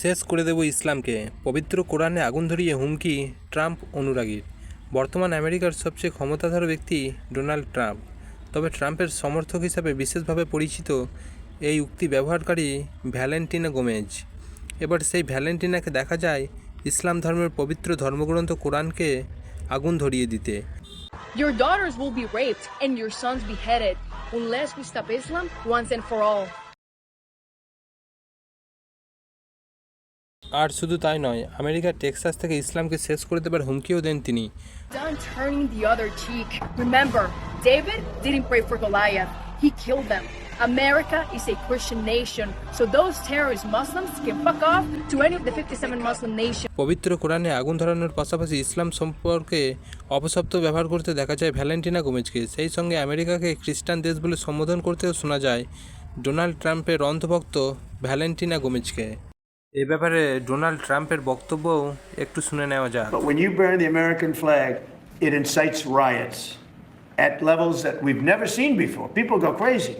শেষ করে দেব ইসলামকে। পবিত্র কোরআনে আগুন ধরিয়ে হুমকি, ট্রাম্প অনুরাগীর বর্তমান আমেরিকার সবচেয়ে ক্ষমতাধর ব্যক্তি ডোনাল্ড ট্রাম্প। তবে ট্রাম্পের সমর্থক হিসাবে বিশেষভাবে পরিচিত এই উক্তি ব্যবহারকারী ভ্যালেন্টিনা গোমেজ। এবার সেই ভ্যালেন্টিনাকে দেখা যায় ইসলাম ধর্মের পবিত্র ধর্মগ্রন্থ কোরআনকে আগুন ধরিয়ে দিতে। Your daughters will be raped and your sons beheaded, unless we stop Islam once and for all. আর শুধু তাই নয় আমেরিকার টেক্সাস থেকে ইসলামকে শেষ করে দেবার হুমকিও দেন তিনি। He killed them. America is a Christian nation, so those terrorist Muslims can fuck off to any of the 57 Muslim nations. পবিত্র কোরআনে আগুন ধরানোর পাশাপাশি ইসলাম সম্পর্কে অপশব্দ ব্যবহার করতে দেখা যায় ভ্যালেন্টিনা গোমেজকে। সেই সঙ্গে আমেরিকাকে খ্রিস্টান দেশ বলে সম্বোধন করতেও শোনা যায় ডোনাল্ড ট্রাম্পের অন্ধভক্ত ভ্যালেন্টিনা গোমেজকে। এ ব্যাপারে ডোনাল্ড ট্রাম্পের বক্তব্যও একটু শুনে নেওয়া যাক when you burn the American flag, it incites riots at levels that we've never seen before. People go crazy.